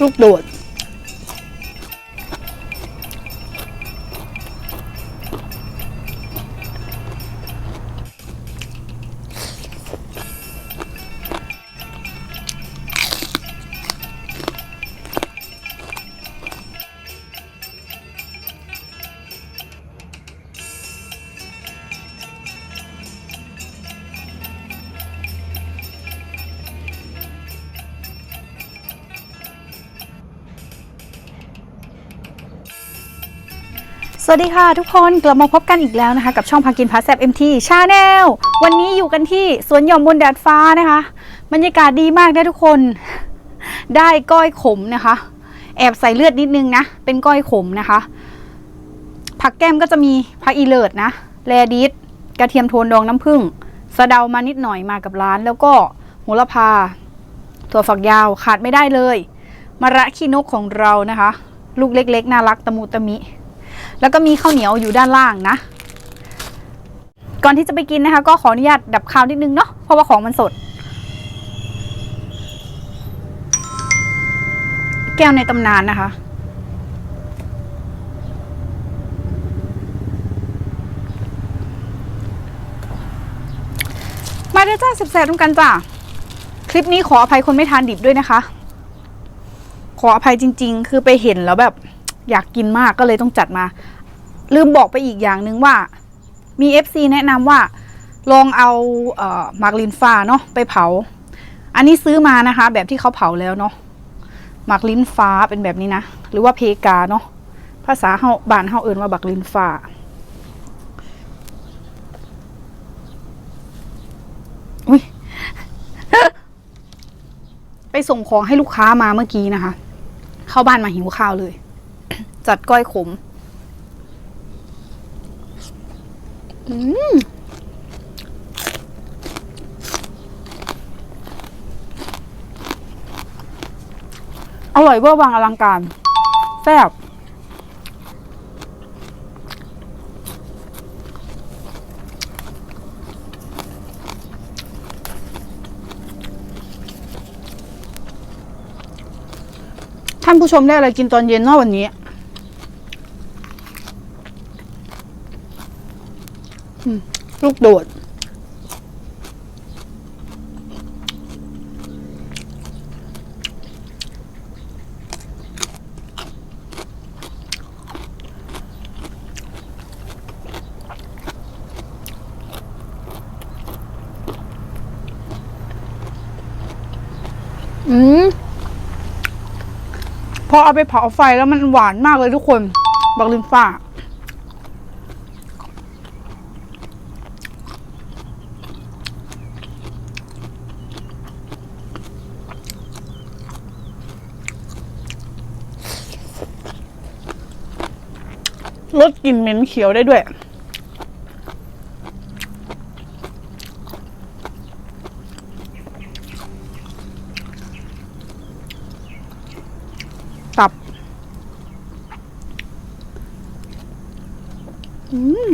ลูกโดด วัสดีค่ะทุกคนกลับมาพบกันอีกแล้วนะคะ กับช่องพากินพาแซบเอ็มทีชาแนลวันนี้อยู่กันที่สวนหย่อมบนแดดฟ้านะคะ บรรยากาศดีมากนะทุกคน ได้ก้อยขมนะคะ แอบใส่เลือดนิดนึงนะ เป็นก้อยขมนะคะ ผักแก้มก็จะมีผักอีเลิศนะแรดิสกระเทียมโทนดองน้ำผึ้งสะเดามานิดหน่อยมากับร้าน แล้วก็โหระพาถั่วฝักยาวขาดไม่ได้เลยมะระขี้นกของเรานะคะ ลูกเล็ก ๆ น่ารักตะมูตะมิ แล้วก็มีข้าวเหนียวอยู่ด้านล่างนะ ก่อนที่จะไปกินนะคะ ก็ขออนุญาตดับคาวนิดนึงเนาะเพราะว่าของมันสด แก้วในตำนานนะคะมาเด้อจ้าสิบแสบทุกกันจ้าคลิปนี้ขออภัยคนไม่ทานดิบด้วยนะคะ ขออภัยจริง ๆ คือไปเห็นแล้วแบบ อยากกินมากก็เลยต้องจัดมา ลืมบอกไปอีกอย่างหนึ่งว่า มี FC แนะนำว่าลองเอาเออมาร์กลินฟ้าเนาะไปเผา อันนี้ซื้อมานะคะ แบบที่เขาเผาแล้วเนาะมาร์กลินฟ้าเป็นแบบนี้นะ หรือว่าเพกาเนาะภาษาเฮาบ้านเฮาเอิ้นว่าบักลินฟ้าอุ้ยไปส่งของให้ลูกค้ามาเมื่อกี้นะคะ เข้าบ้านมาหิวข้าวเลย จัดก้อยขม อืมอร่อยเวอร์วังอลังการแซ่บท่านผู้ชมได้อะไรกินตอนเย็นนอกวันนี้ ลูกโดด อืม พอเอาไปเผาไฟแล้วมันหวานมากเลยทุกคน บักลินฟ้า ลดกลิ่นเหม็นเขียวได้ด้วย ตับ อืม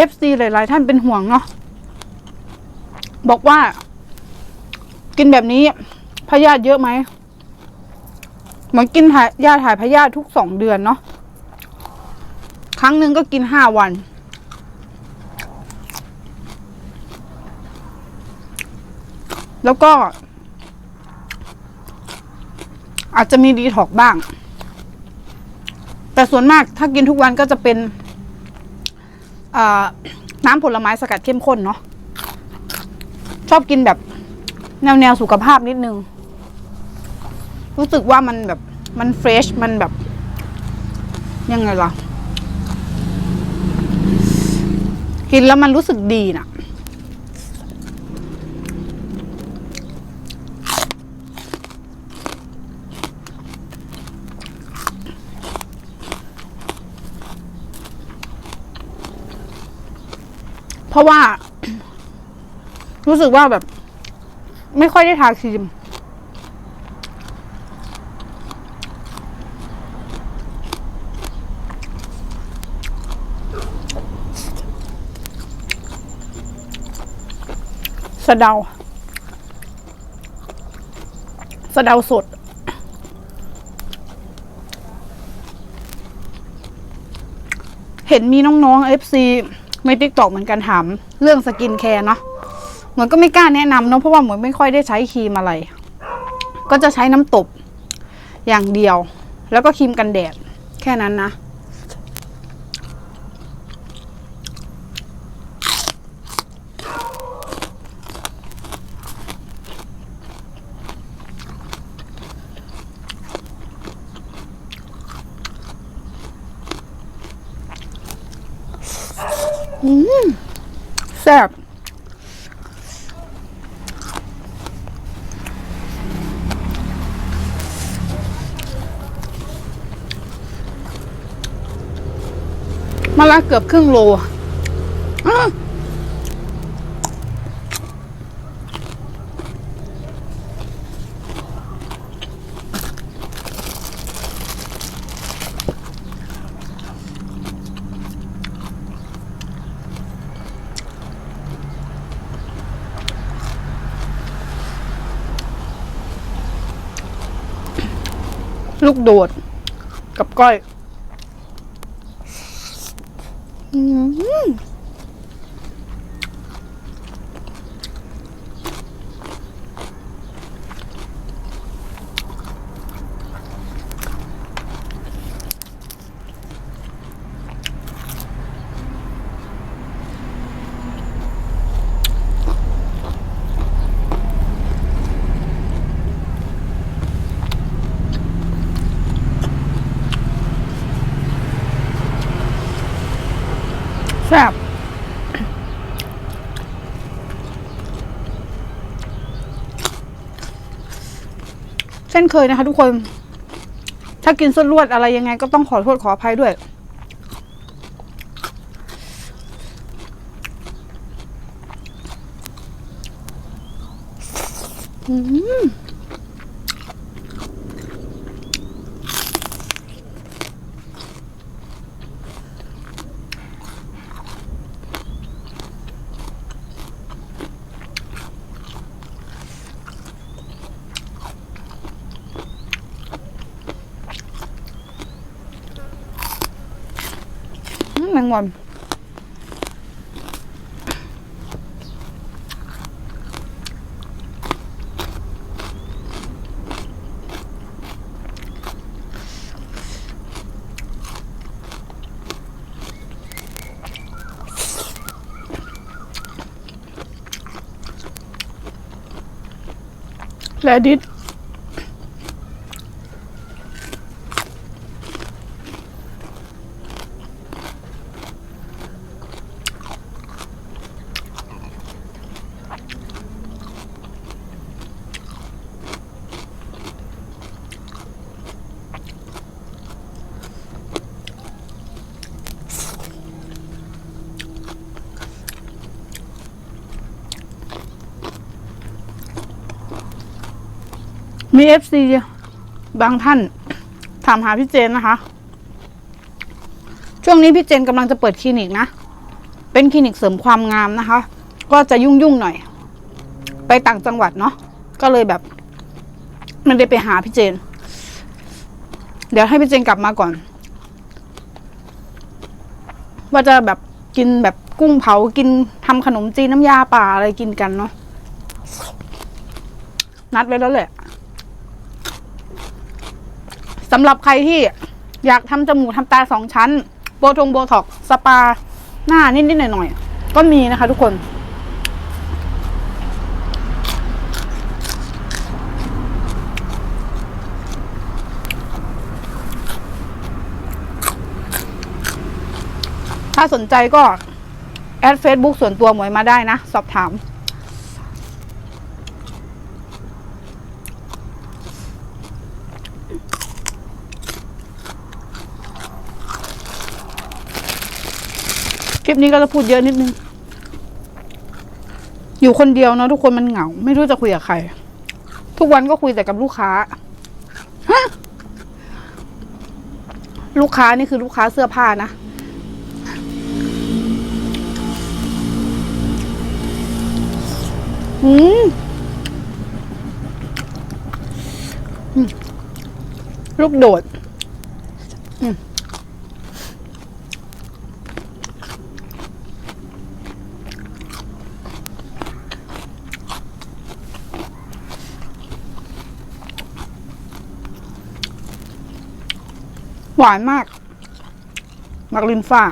มีเอฟซีหลาย ๆ ท่านเป็นห่วงเนาะบอกว่า กินแบบนี้พยาธิเยอะไหมเหมือนกินถ่ายยาถ่ายพยาธิทุกสองเดือนเนาะครั้งหนึ่งก็กินห้าวัน แล้วก็ อาจจะมีดีท็อกซ์บ้าง แต่ส่วนมากถ้ากินทุกวันก็จะเป็น น้ำผลไม้สกัดเข้มข้นเนาะชอบกินแบบแนวแนวสุขภาพนิดนึง รู้สึกว่ามันแบบมันเฟรชมันแบบ ยังไงล่ะ กินแล้วมันรู้สึกดีน่ะ ราะว่า รู้สึกว่าแบบ ไม่ค่อยได้ทาครีม สะเดา สะเดาสดเห็นมีน้องๆ FC ในติ๊กตอกเหมือนกันถามเรื่องสกินแคร์เนาะเหมือนก็ไม่กล้าแนะนำเนาะเพราะว่าเหมือนไม่ค่อยได้ใช้ครีมอะไร ก็จะใช้น้ำตบอย่างเดียว แล้วก็ครีมกันแดดแค่นั้นนะ แซ่บ มาละเกือบครึ่งโลลูกโดดกับก้อย อืม แซ่บเช่นเคยนะคะทุกคน ถ้ากินส้นลวดอะไรยังไงก็ต้องขอโทษขออภัยด้วยอืม อืมแมีเอฟซีบางท่าน ถามหาพี่เจนนะคะ ช่วงนี้พี่เจนกำลังจะเปิดคลินิกนะ เป็นคลินิกเสริมความงามนะคะ ก็จะยุ่งยุ่งหน่อย ไปต่างจังหวัดเนาะก็เลยแบบไม่ได้ไปหาพี่เจน เดี๋ยวให้พี่เจนกลับมาก่อน ว่าจะแบบกินแบบกุ้งเผากินทำขนมจีนน้ำยาป่าอะไรกินกันเนาะนัดไว้แล้วแหละ สำหรับใครที่อยากทำจมูกทำตาสองชั้น โบทงโบท็อกสปา หน้านิด ๆ หน่อย ๆ ก็มีนะคะทุกคน ถ้าสนใจก็ แอดเฟซบุ๊กส่วนตัวหมวยมาได้นะ สอบถาม ลิปนี้ก็จะพูดเยอะนิดนึง อยู่คนเดียวเนาะทุกคนมันเหงา ไม่รู้จะคุยกับใคร ทุกวันก็คุยแต่กับลูกค้า ลูกค้านี่คือลูกค้าเสื้อผ้านะอืมอืมลูกโดด อืม หวานมาก มักลินฟ้า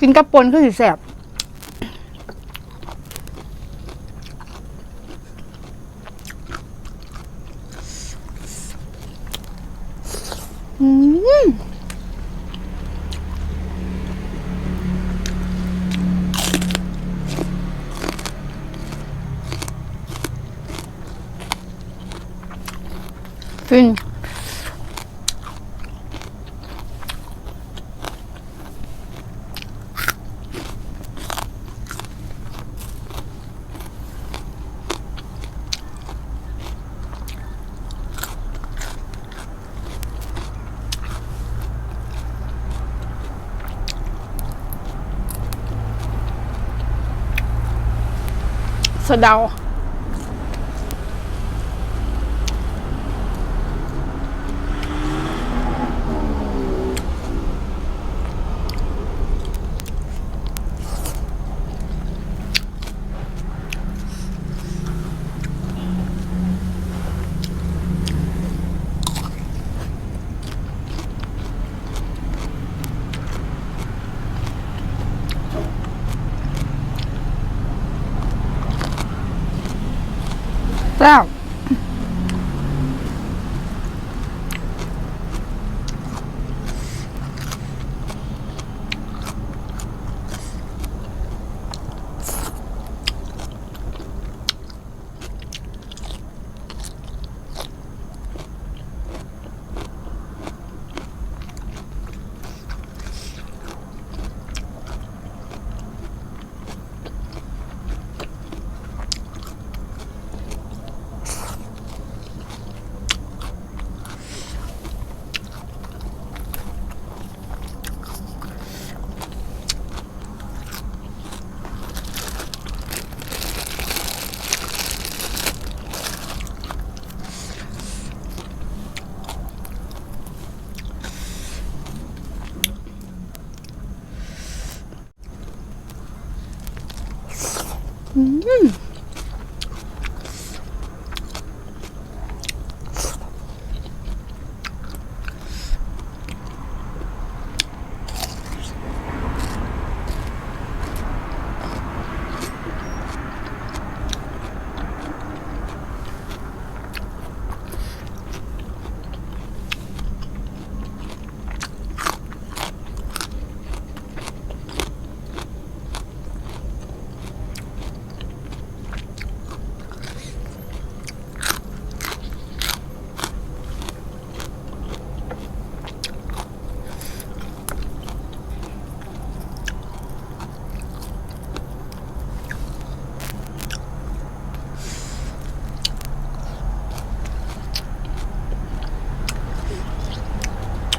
กินกับปนก็สิแสบ อืม ฟินส เดา แล้ว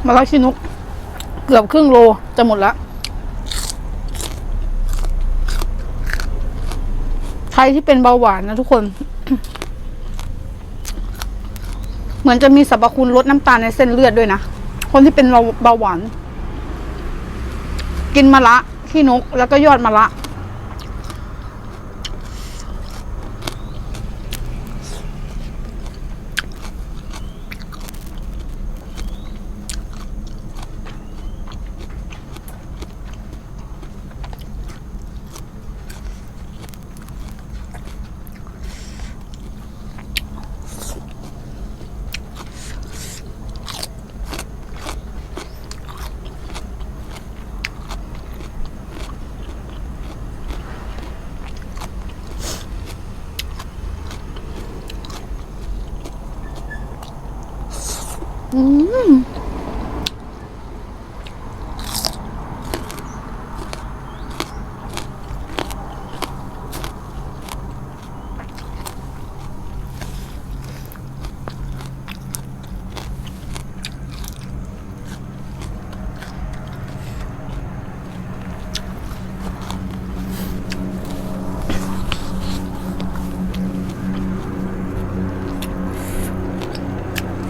มาลาชินุก เกือบครึ่งโลจะหมดล้วใครที่เป็นเบาหวานนะทุกคน เหมือนจะมีสรรพคุณลดน้ำตาลในเส้นเลือดด้วยนะ คนที่เป็นเบาหวาน กินมะละขี้นกแล้วก็ยอดมะละ Mm.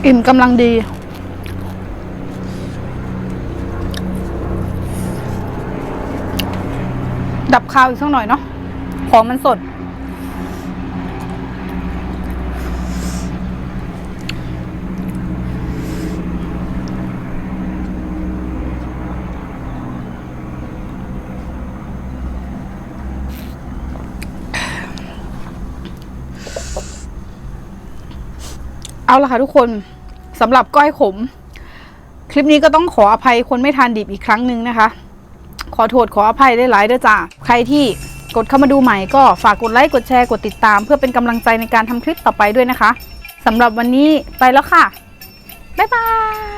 Im cầm lăng đi ำลังดีดับคาวอีกสักหน่อยเนาะของมันสด เอาละค่ะทุกคนสำหรับก้อยขม คลิปนี้ก็ต้องขออภัยคนไม่ทานดิบอีกครั้งหนึ่งนะคะ ขอโทษขออภัยได้หลายๆเด้อจ้าใครที่กดเข้ามาดูใหม่ก็ฝากกดไลค์กดแชร์กดติดตาม เพื่อเป็นกำลังใจในการทำคลิปต่อไปด้วยนะคะสำหรับวันนี้ไปแล้วค่ะ บ๊ายบาย